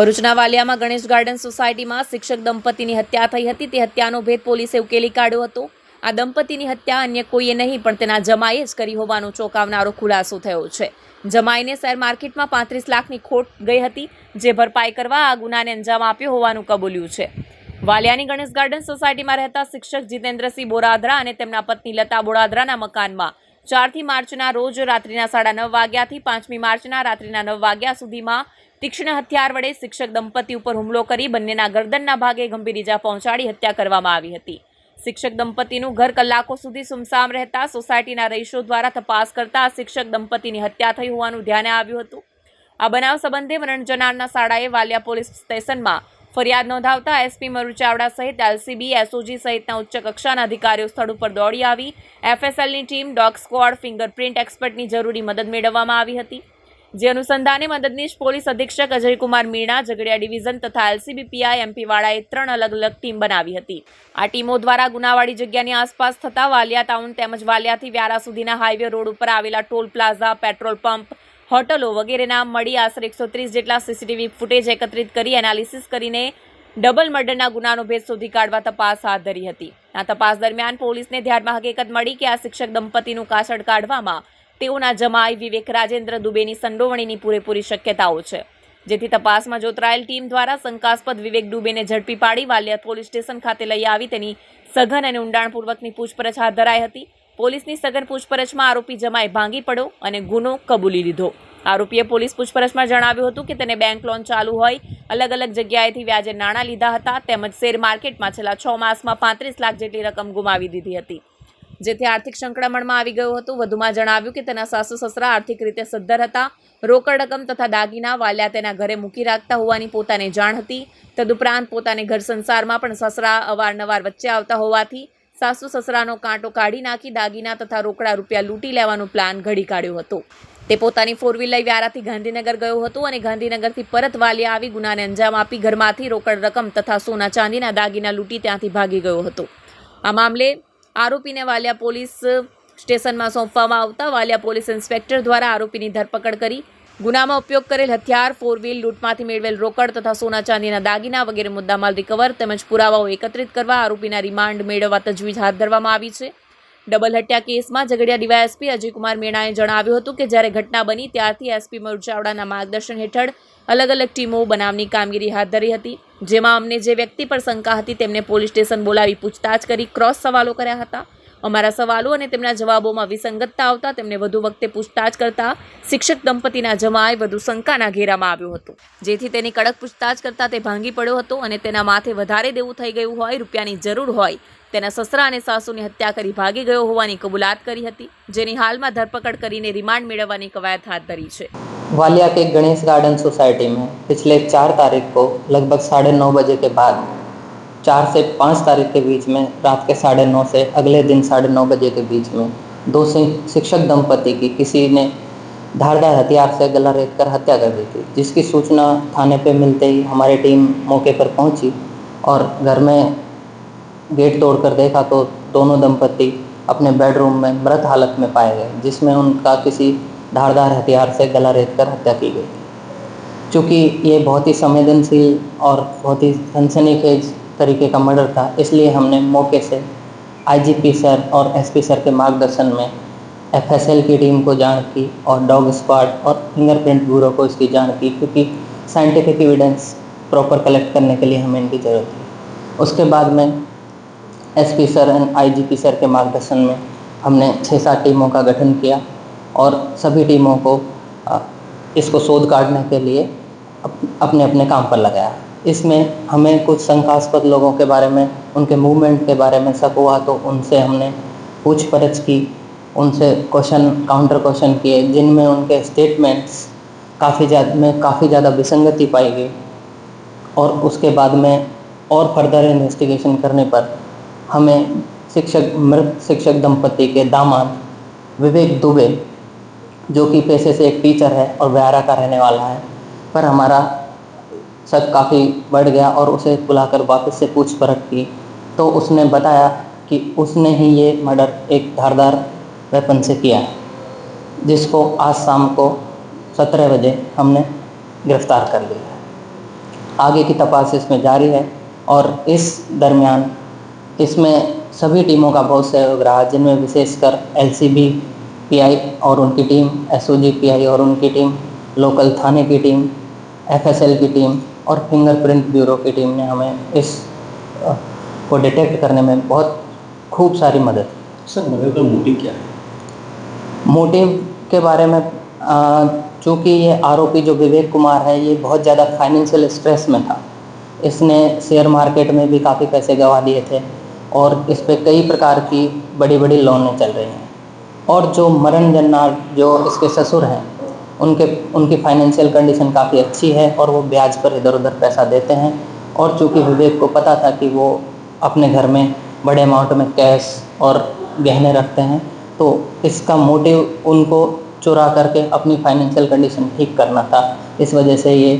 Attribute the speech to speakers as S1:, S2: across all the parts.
S1: ભરૂચના વાલિયામાં ગણેશ ગાર્ડન સોસાયટીમાં શિક્ષક દંપતીની હત્યા થઈ હતી. તે હત્યાનો ભેદ પોલીસે ઉકેલી કાઢ્યો હતો. આ દંપતીની હત્યા અન્ય કોઈએ નહીં, પણ તેના જમાઈએ જ કરી હોવાનો ચોંકાવનારો ખુલાસો થયો છે. જમાઈને શેર માર્કેટમાં પાંત્રીસ લાખની ખોટ ગઈ હતી, જે ભરપાઈ કરવા આ ગુનાને અંજામ આપ્યો હોવાનું કબૂલ્યું છે. વાલિયાની ગણેશ ગાર્ડન સોસાયટીમાં રહેતા શિક્ષક જીતેન્દ્રસિંહ બોરાદરા અને તેમના પત્ની લતા બોરાદરાના મકાનમાં ચારથી માર્ચના રોજ રાત્રિના સાડા નવ વાગ્યાથી પાંચમી માર્ચના રાત્રિના નવ વાગ્યા સુધીમાં તીક્ષ્ણ હથિયાર વડે શિક્ષક દંપતી ઉપર હુમલો કરી બંનેના ગરદનના ભાગે ગંભીર ઇજા પહોંચાડી હત્યા કરવામાં આવી હતી. શિક્ષક દંપતીનું ઘર કલાકો સુધી સુમસામ રહેતા સોસાયટીના રહીશો દ્વારા તપાસ કરતા શિક્ષક દંપતીની હત્યા થઈ હોવાનું ધ્યાને આવ્યું હતું. આ બનાવ સંબંધે મરણ જનારના શાળાએ વાલિયા પોલીસ સ્ટેશનમાં ફરિયાદ નોંધાવતા એસપી મરુ ચાવડા સહિત એલસીબી, એસઓજી સહિતના ઉચ્ચ કક્ષાના અધિકારીઓ સ્થળ ઉપર દોડી આવી. એફએસએલની ટીમ ડોગ સ્ક્વોડ ફિંગરપ્રિન્ટ એક્સપર્ટની જરૂરી મદદ મેળવવામાં આવી હતી. જે અનુસંધાને મદદનીશ પોલીસ અધિક્ષક અજયકુમાર મીણા, ઝઘડિયા ડિવિઝન તથા એલસીબી, પીઆઈ એમપી વાળાએ ત્રણ અલગ અલગ ટીમ બનાવી હતી. આ ટીમો દ્વારા ગુનાવાળી જગ્યાની આસપાસ થતા વાલિયા ટાઉન તેમજ વાલિયાથી વ્યારા સુધીના હાઈવે રોડ ઉપર આવેલા ટોલ પ્લાઝા, પેટ્રોલ પંપ હોટલો વગેરેના મળી આશરે એકસો ત્રીસ જેટલા સીસીટીવી ફૂટેજ એકત્રિત કરી એનાલિસિસ કરીને ડબલ મર્ડરના ગુનાનો ભેદ શોધી કાઢવા તપાસ હાથ ધરી હતી. આ તપાસ દરમિયાન પોલીસને ધ્યાનમાં હકીકત મળી કે આ શિક્ષક દંપતીનું કાસડ કાઢવામાં તેઓના જમાઈ વિવેક રાજેન્દ્ર દુબેની સંડોવણીની પૂરેપૂરી શક્યતાઓ છે. જેથી તપાસમાં જોતરાયેલ ટીમ દ્વારા શંકાસ્પદ વિવેક દુબેને ઝડપી પાડી વાલિયા પોલીસ સ્ટેશન ખાતે લઈ આવી તેની સઘન અને ઊંડાણપૂર્વકની પૂછપરછ હાથ ધરાઈ હતી. પોલીસની સઘન પૂછપરછમાં આરોપી જમાઈ ભાંગી પડ્યો અને ગુનો કબૂલી લીધો. આરોપીએ પોલીસ પૂછપરછમાં જણાવ્યું હતું કે તેને બેંક લોન ચાલુ હોય અલગ અલગ જગ્યાએથી વ્યાજે નાણાં લીધા હતા, તેમજ શેર માર્કેટમાં છેલ્લા છ માસમાં પાંત્રીસ લાખ જેટલી રકમ ગુમાવી દીધી હતી. જેથી આર્થિક સંકળામણમાં આવી ગયું હતું, વધુમાં જણાવ્યું કે તેના સાસુ સસરા આર્થિક રીતે સદ્ધર હતા, રોકડ રકમ તથા દાગીના વાલ્યા તેના ઘરે મૂકી રાખતા હોવાની પોતાને જાણ હતી. તદુપરાંત પોતાને ઘર સંસારમાં પણ સસરા અવારનવાર વચ્ચે આવતા હોવાથી સાસુ સસરાનો કાંટો કાઢી નાખી દાગીના તથા રોકડા રૂપિયા લૂંટી લેવાનો પ્લાન ઘડી કાઢ્યો હતો. તે પોતાની ફોર વ્હીલ લઈ વ્યારાથી ગાંધીનગર ગયો હતો અને ગાંધીનગરથી પરત વાલિયા આવી ગુનાને અંજામ આપી ઘરમાંથી રોકડ રકમ તથા સોના ચાંદીના દાગીના લૂંટી ત્યાંથી ભાગી ગયો હતો. આ મામલે આરોપીને વાલિયા પોલીસ સ્ટેશનમાં સોંપવામાં આવતા વાલિયા પોલીસ ઇન્સ્પેક્ટર દ્વારા આરોપીની ધરપકડ કરી ગુનામાં ઉપયોગ કરેલ હથિયાર ફોર વ્હીલ લૂંટમાંથી મેળવેલ રોકડ તથા સોના ચાંદીના દાગીના વગેરે મુદ્દામાલ રિકવર તેમજ પુરાવાઓ એકત્રિત કરવા આરોપીના રિમાન્ડ મેળવવા તજવીજ હાથ ધરવામાં આવી છે. ડબલ હત્યા કેસમાં ઝઘડિયા ડીવાયએસપી અજયકુમાર મીણાએ જણાવ્યું હતું કે જ્યારે ઘટના બની ત્યારથી એસપી મયુર ચાવડાના માર્ગદર્શન હેઠળ અલગ અલગ ટીમો બનાવની કામગીરી હાથ ધરી હતી, જેમાં અમને જે વ્યક્તિ પર શંકા હતી તેમને પોલીસ સ્ટેશન બોલાવી પૂછતાછ કરી ક્રોસ સવાલો કર્યા હતા. અમારા સવાલો અને તેમના જવાબોમાં વિસંગતતા આવતા તેમને વધુ વખતે પૂછતાછ કરતા શિક્ષક દંપતીના જમાએ વધુ શંકાના ઘેરામાં આવ્યો હતો જેથી તેની કડક પૂછતાછ કરતા તે ભાંગી પડ્યો હતો અને તેના માથે વધારે દેવું થઈ ગયું હોય રૂપિયાની જરૂર હોય તેના સસરા અને સાસુની હત્યા કરી ભાગી ગયો હોવાની કબૂલાત કરી હતી જેની હાલમાં ધરપકડ કરીને રિમાન્ડ મેળવવાની કવાયત હાથ ધરી છે
S2: वालिया के गणेश गार्डन सोसाइटी में पिछले चार तारीख को लगभग साढ़े नौ बजे के बाद चार से पाँच तारीख के बीच में, रात के साढ़े नौ से अगले दिन साढ़े नौ बजे के बीच में दो शिक्षक दंपति की किसी ने धारदार हथियार से गला रेत कर हत्या कर दी थी, जिसकी सूचना थाने पे मिलते ही हमारी टीम मौके पर पहुँची और घर में गेट तोड़कर देखा तो दोनों दंपति अपने बेडरूम में मृत हालत में पाए गए, जिसमें उनका किसी धारदार हथियार से गला रेत कर हत्या की गई थी। चूँकि ये बहुत ही संवेदनशील और बहुत ही सनसनीखेज तरीके का मर्डर था, इसलिए हमने मौके से आईजीपी सर और एसपी सर के मार्गदर्शन में एफएसएल की टीम को जान की और डॉग स्क्वाड और फिंगरप्रिंट ब्यूरो को इसकी जान की, क्योंकि साइंटिफिक एविडेंस प्रॉपर कलेक्ट करने के लिए हमें इनकी ज़रूरत थी। उसके बाद में SP sir and IGP sir के मार्गदर्शन में हमने छः सात टीमों का गठन किया और सभी टीमों को इसको शोध काटने के लिए अपने अपने काम पर लगाया। इसमें हमें कुछ शंकास्पद लोगों के बारे में, उनके मूवमेंट के बारे में शक हुआ तो उनसे हमने पूछपरछ की, उनसे क्वेश्चन काउंटर क्वेश्चन किए, जिनमें उनके स्टेटमेंट्स काफ़ी ज़्यादा में काफ़ी ज़्यादा विसंगति पाई गई। और उसके बाद में और फर्दर इन्वेस्टिगेशन करने पर हमें शिक्षक, मृत शिक्षक दंपति के दामाद विवेक दुबे, जो कि पेशे से एक टीचर है और व्यारा का रहने वाला है, पर हमारा शक काफ़ी बढ़ गया और उसे बुलाकर वापस से पूछपरछ की। तो उसने बताया कि उसने ही ये मर्डर एक धारदार वेपन से किया, जिसको आज शाम को सत्रह बजे हमने गिरफ़्तार कर लिया आगे की तपास इसमें जारी है और इस दरमियान इसमें सभी टीमों का बहुत सहयोग रहा, जिनमें विशेषकर L C B P I और उनकी team S O G P I और उनकी टीम, लोकल थाने की टीम एफ़ एस एल की टीम और फिंगरप्रिंट ब्यूरो की टीम ने हमें इस को डिटेक्ट करने में बहुत खूब सारी मदद की।
S3: सर मर्डर का मोटिव क्या है?
S2: मोटिव के बारे में चूँकि ये आरोपी जो विवेक कुमार है ये बहुत ज़्यादा फाइनेंशियल स्ट्रेस में था। इसने शेयर मार्केट में भी काफ़ी पैसे गंवा दिए थे और इस पर कई प्रकार की बड़ी बड़ी लोनें चल रही हैं। और जो मरण जन्नार जो इसके ससुर हैं उनके, उनकी फाइनेंशियल कंडीशन काफ़ी अच्छी है और वो ब्याज पर इधर उधर पैसा देते हैं। और चूँकि विवेक को पता था कि वो अपने घर में बड़े अमाउंट में कैश और गहने रखते हैं तो इसका मोटिव उनको चुरा करके अपनी फाइनेंशियल कंडीशन ठीक करना था। इस वजह से ये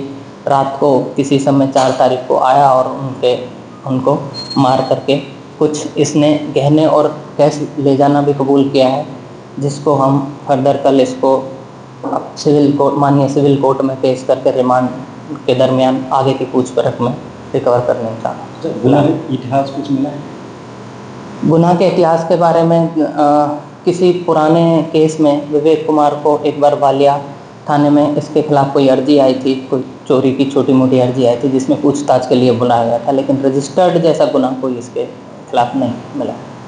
S2: रात को किसी समय चार तारीख को आया और उनके, उनको मार करके कुछ इसने गहने और कैश ले जाना भी कबूल किया है, जिसको हम फर्दर कल इसको अब सिविल कोर्ट माननीय सिविल कोर्ट में पेश करके रिमांड के दरमियान आगे की पूछपरछ में रिकवर करने का
S3: गुनाह इतिहास कुछ मिला है?
S2: गुनाह के इतिहास के बारे में अ, किसी पुराने केस में विवेक कुमार को एक बार वालिया थाने में इसके खिलाफ कोई अर्जी आई थी कोई चोरी की छोटी मोटी अर्जी आई थी जिसमें पूछताछ के लिए बुलाया गया था लेकिन रजिस्टर्ड जैसा गुना कोई इसके खिलाफ नहीं मिला।